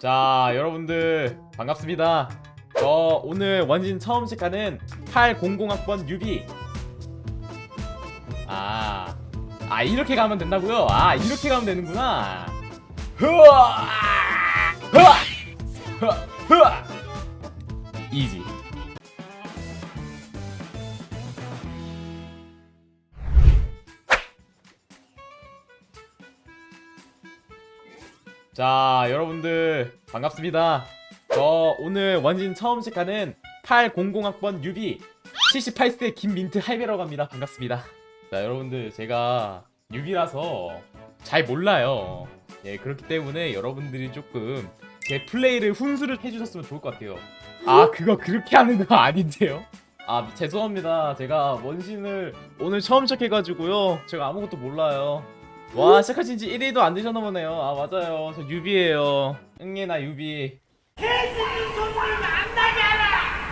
자 여러분들 반갑습니다. 저 오늘 원진 처음 시작하는 800학번 유비. 아, 아 이렇게 가면 된다고요? 아 이렇게 가면 되는구나. 흐아! 흐아! 흐아! 이지 자 여러분들 반갑습니다. 저 오늘 원진 처음 시작하는 800학번 유비 78세 김민트 할배라고 합니다. 반갑습니다. 자 여러분들 제가 유비라서 잘 몰라요. 예 그렇기 때문에 여러분들이 조금 제 플레이를 훈수를 해주셨으면 좋을 것 같아요. 아 그거 그렇게 하는 거 아닌데요? 아 죄송합니다. 제가 원신을 오늘 처음 시작해가지고요. 제가 아무것도 몰라요 와 시작하신 지 1일도 안 되셨나 보네요 아 맞아요 저 유비예요 응애나 유비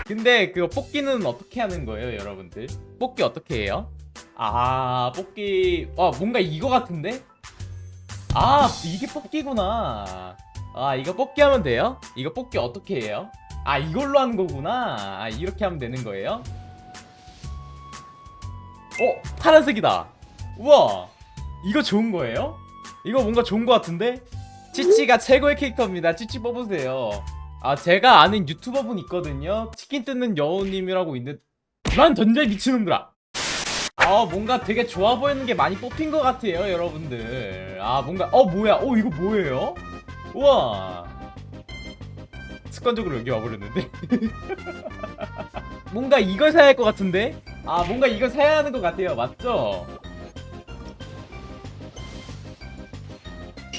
근데 그거 뽑기는 어떻게 하는 거예요 여러분들 뽑기 어떻게 해요? 아 뽑기 와 뭔가 이거 같은데? 아 이게 뽑기구나 아 이거 뽑기 하면 돼요? 이거 뽑기 어떻게 해요? 아 이걸로 하는 거구나 아 이렇게 하면 되는 거예요? 어 파란색이다 우와 이거 좋은 거예요? 이거 뭔가 좋은 거 같은데? 찌찌가 최고의 캐릭터입니다. 찌찌 뽑으세요. 아 제가 아는 유튜버분 있거든요. 치킨 뜯는 여우님이라고 있는데 난 던져 미친놈들아. 아 뭔가 되게 좋아 보이는 게 많이 뽑힌 것 같아요 여러분들. 아 뭔가 어 뭐야? 어 이거 뭐예요? 우와. 습관적으로 여기 와버렸는데. 뭔가 이걸 사야 할 것 같은데? 아 뭔가 이걸 사야 하는 것 같아요. 맞죠?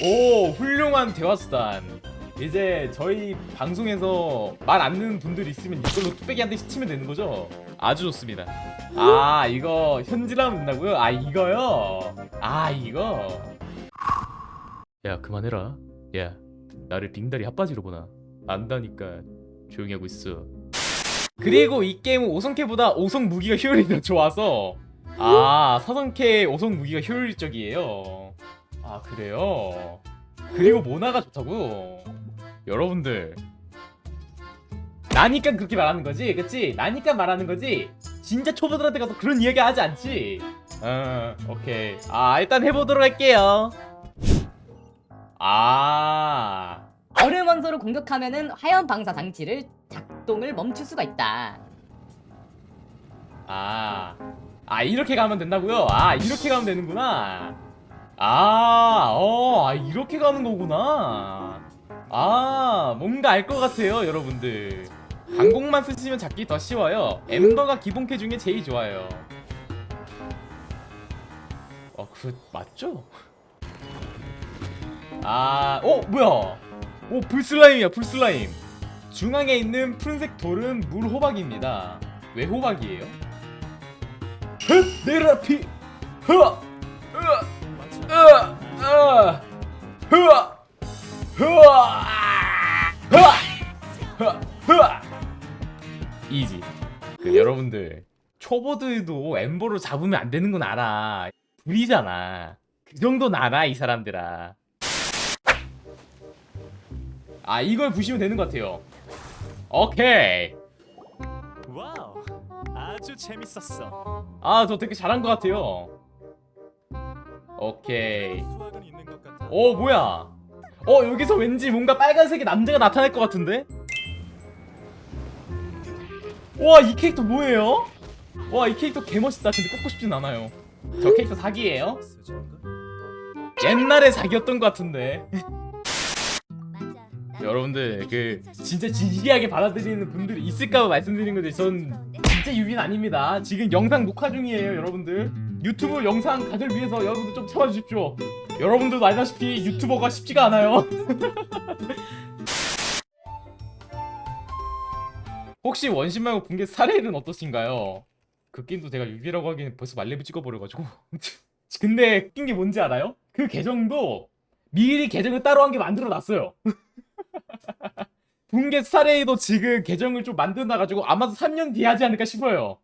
오 훌륭한 대화 수단. 이제 저희 방송에서 말 안 듣는 분들이 있으면 이걸로 뚝배기 한 대씩 치면 되는 거죠? 아주 좋습니다. 아 이거 현질하면 된다고요? 아 이거요? 아 이거? 야 그만해라. 야 나를 빙다리 핫바지로 보나? 안다니까 조용히 하고 있어. 그리고 이 게임은 5성캐보다 5성 무기가 효율이 더 좋아서. 아 4성캐 5성 무기가 효율적이에요 아 그래요? 그리고 모나가 좋다고? 여러분들 나니까 그렇게 말하는 거지 그치? 나니까 말하는 거지? 진짜 초보들한테 가서 그런 이야기 하지 않지? 어 오케이 아 일단 해보도록 할게요 아 얼음 원소를 공격하면은 화염 방사 장치를 작동을 멈출 수가 있다. 아, 아 이렇게 가면 된다고요? 아 이렇게 가면 되는구나. 아, 어, 아 이렇게 가는 거구나. 아, 뭔가 알 것 같아요, 여러분들. 항공만 쓰시면 잡기 더 쉬워요. 엠버가 기본캐 중에 제일 좋아요. 어, 그 맞죠? 아, 어, 뭐야? 오, 불슬라임이야, 불슬라임. 중앙에 있는 푸른색 돌은 물 호박입니다. 왜 호박이에요? 흑 내려라 피 흐아 으아 으아 흐아 흐아 흐아 흐아 이지 그 여러분들 초보들도 엠버로 잡으면 안 되는 건 알아 불이잖아 그 정도는 알아 이 사람들아 아 이걸 보시면 되는 것 같아요 오케이 와우, 아주 재밌었어. 아 저 되게 잘한 것 같아요 오케이. 어 뭐야? 어 여기서 왠지 뭔가 빨간색의 남자가 나타날 것 같은데? 와 이 캐릭터 뭐예요? 와 이 캐릭터 개멋있다. 근데 뽑고 싶진 않아요. 저 캐릭터 사기예요? 옛날에 사기였던 것 같은데. 여러분들 그 진짜 진지하게 받아들이는 분들이 있을까 봐 말씀드린 건데 전 진짜 유빈 아닙니다. 지금 영상 녹화 중이에요 여러분들. 유튜브 영상 각을 위해서 여러분들 좀 참아주십시오 여러분들도 알다시피 유튜버가 쉽지가 않아요 혹시 원신 말고 붕괴 사례는 어떠신가요? 그 게임도 제가 유비라고 하기엔 벌써 말레비 찍어버려가지고 근데 웃긴 게 뭔지 알아요? 그 계정도 미리 계정을 따로 한개 만들어놨어요 붕괴 스타레이도 지금 계정을 좀 만들어놔가지고 아마도 3년 뒤에 하지 않을까 싶어요